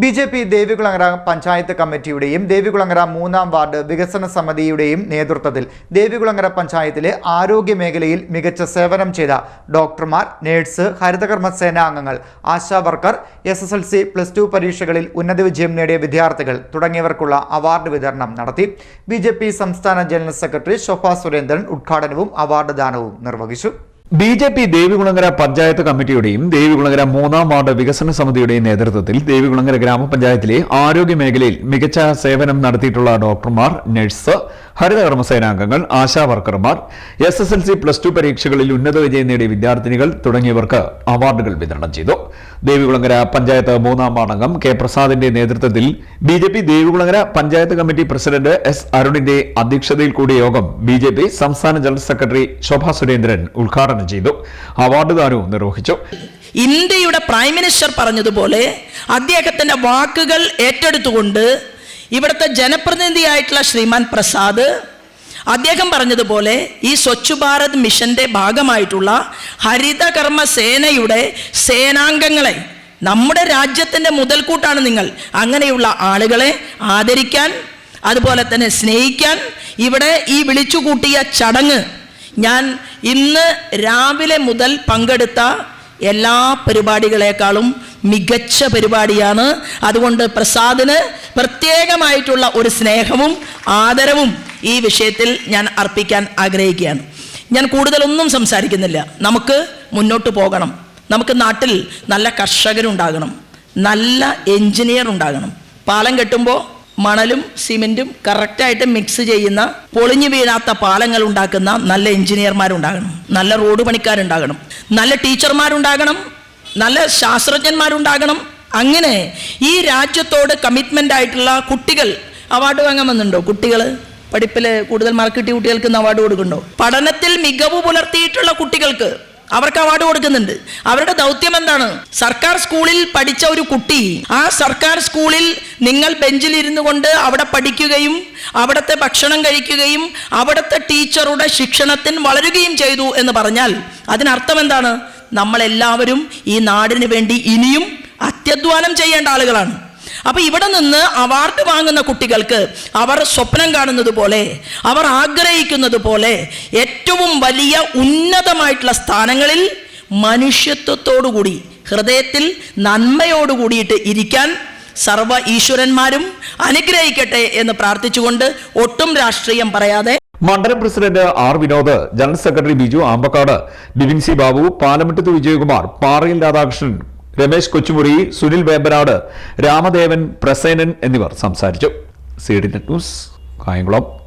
B J P Devikulangara panchayat കമ്മിറ്റിയുടെയും Devikulangara മൂന്നാം ward വികസന സമിതിയുടെയും നേതൃത്വത്തിൽ ദേവികുളങ്ങര പഞ്ചായത്തിലെ ആരോഗ്യ മേഖലയിൽ മികച്ച സേവനം ചെയ്ത ഡോക്ടർമാർ നേഴ്സ് ഹരിതകർമ്മ സേനാംഗങ്ങൾ ASHA worker S S L C plus two പരീക്ഷകളിൽ ഉന്നത വിജയം നേടിയ വിദ്യാർത്ഥികൾ തുടങ്ങിയവർക്കുള്ള അവാർഡ് വിതരണം നടത്തി. ബി ജെ പി സംസ്ഥാന ജനറൽ സെക്രട്ടറി ശോഭ സുരേന്ദ്രൻ ഉദ്ഘാടനവും അവാർഡ് ദാനവും നിർവഹിച്ചു. B J P Devikulangara panchayat കമ്മിറ്റിയുടെയും Devikulangara മൂന്നാം വാർഡ് വികസന സമിതിയുടെയും നേതൃത്വത്തിൽ ദേവികുളങ്ങര ഗ്രാമപഞ്ചായത്തിലെ ആരോഗ്യ മേഖലയിൽ മികച്ച സേവനം നടത്തിയിട്ടുള്ള ഡോക്ടർമാർ നഴ്സ് ഹരിതകർമ്മ സേനാംഗങ്ങൾ ASHA വർക്കർമാർ S S L C plus two പരീക്ഷകളിൽ ഉന്നത വിജയം നേടിയ വിദ്യാർത്ഥിനികൾ തുടങ്ങിയവർക്ക് അവാർഡുകൾ വിതരണം ചെയ്തു. ദേവികുളങ്ങര പഞ്ചായത്ത് മൂന്നാം വാർഡംഗം കെ പ്രസാദിന്റെ നേതൃത്വത്തിൽ B J P Devikulangara panchayat committee president S അരുണിന്റെ അധ്യക്ഷതയിൽ കൂടിയ യോഗം ബി ജെ പി സംസ്ഥാന ജനറൽ സെക്രട്ടറി ശോഭാ സുരേന്ദ്രൻ ഉദ്ഘാടനം ചെയ്തു. അവാർഡ് ദാനവും നിർവഹിച്ചു. ഇന്ത്യയുടെ പ്രൈം മിനിസ്റ്റർ പറഞ്ഞതുപോലെ അദ്ദേഹത്തിന്റെ വാക്കുകൾ ഏറ്റെടുത്തുകൊണ്ട് ഇവിടുത്തെ ജനപ്രതിനിധിയായിട്ടുള്ള ശ്രീമാൻ പ്രസാദ് അദ്ദേഹം പറഞ്ഞതുപോലെ ഈ സ്വച്ഛ് ഭാരത് മിഷന്റെ ഭാഗമായിട്ടുള്ള ഹരിതകർമ്മ സേനയുടെ സേനാംഗങ്ങളെ നമ്മുടെ രാജ്യത്തിന്റെ മുതൽക്കൂട്ടാണ് നിങ്ങൾ. അങ്ങനെയുള്ള ആളുകളെ ആദരിക്കാൻ അതുപോലെ തന്നെ സ്നേഹിക്കാൻ ഇവിടെ ഈ വിളിച്ചുകൂട്ടിയ ചടങ്ങ് ഞാൻ ഇന്ന് രാവിലെ മുതൽ പങ്കെടുത്ത എല്ലാ പരിപാടികളെക്കാളും മികച്ച പരിപാടിയാണ്. അതുകൊണ്ട് പ്രസാദിന് പ്രത്യേകമായിട്ടുള്ള ഒരു സ്നേഹവും ആദരവും ഈ വിഷയത്തിൽ ഞാൻ അർപ്പിക്കാൻ ആഗ്രഹിക്കുകയാണ്. ഞാൻ കൂടുതലൊന്നും സംസാരിക്കുന്നില്ല. നമുക്ക് മുന്നോട്ട് പോകണം. നമുക്ക് നാട്ടിൽ നല്ല കർഷകരുണ്ടാകണം. നല്ല എഞ്ചിനീയർ ഉണ്ടാകണം. പാലം കെട്ടുമ്പോൾ മണലും സിമെന്റും കറക്റ്റായിട്ട് മിക്സ് ചെയ്യുന്ന പൊളിഞ്ഞു വീഴാത്ത പാലങ്ങൾ ഉണ്ടാക്കുന്ന നല്ല എഞ്ചിനീയർമാരുണ്ടാകണം നല്ല റോഡ് പണിക്കാരുണ്ടാകണം. നല്ല ടീച്ചർമാരുണ്ടാകണം നല്ല ശാസ്ത്രജ്ഞന്മാരുണ്ടാകണം. അങ്ങനെ ഈ രാജ്യത്തോട് കമ്മിറ്റ്മെന്റ് ആയിട്ടുള്ള കുട്ടികൾ അവാർഡ് വാങ്ങാൻ വന്നുണ്ടോ കുട്ടികൾ പഠിപ്പിൽ കൂടുതൽ മാർക്ക് കിട്ടിയ കുട്ടികൾക്ക് അവാർഡ് കൊടുക്കുന്നുണ്ടോ? പഠനത്തിൽ മികവ് പുലർത്തിയിട്ടുള്ള കുട്ടികൾക്ക് അവർക്ക് അവാർഡ് കൊടുക്കുന്നുണ്ട്. അവരുടെ ദൗത്യം എന്താണ്? സർക്കാർ സ്കൂളിൽ പഠിച്ച ഒരു കുട്ടി ആ സർക്കാർ സ്കൂളിൽ നിങ്ങൾ ബെഞ്ചിൽ ഇരുന്നു കൊണ്ട് അവിടെ പഠിക്കുകയും അവിടുത്തെ ഭക്ഷണം കഴിക്കുകയും അവിടുത്തെ ടീച്ചറുടെ ശിക്ഷണത്തിൽ വളരുകയും ചെയ്തു എന്ന് പറഞ്ഞാൽ അതിനർത്ഥം എന്താണ്? നമ്മളെല്ലാവരും ഈ നാടിന് വേണ്ടി ഇനിയും അത്യധ്വാനം ചെയ്യേണ്ട ആളുകളാണ്. അപ്പൊ ഇവിടെ നിന്ന് അവാർഡ് വാങ്ങുന്ന കുട്ടികൾക്ക് അവർ സ്വപ്നം കാണുന്നത് പോലെ അവർ ആഗ്രഹിക്കുന്നത് പോലെ ഏറ്റവും വലിയ ഉന്നതമായിട്ടുള്ള സ്ഥാനങ്ങളിൽ മനുഷ്യത്വത്തോടുകൂടി ഹൃദയത്തിൽ നന്മയോടുകൂടിയിട്ട് ഇരിക്കാൻ സർവ ഈശ്വരന്മാരും അനുഗ്രഹിക്കട്ടെ എന്ന് പ്രാർത്ഥിച്ചുകൊണ്ട് ഒട്ടും രാഷ്ട്രീയം പറയാതെ മണ്ഡലം president R Vinod general secretary Biju Ambakkad Bibin C Babu Palamattath Vijayakumar Parayil Radhakrishnan Ramesh Kochumuri Sunil Vembanad Ramadevan Prasenan എന്നിവർ സംസാരിച്ചു. C D net news Kayamkulam.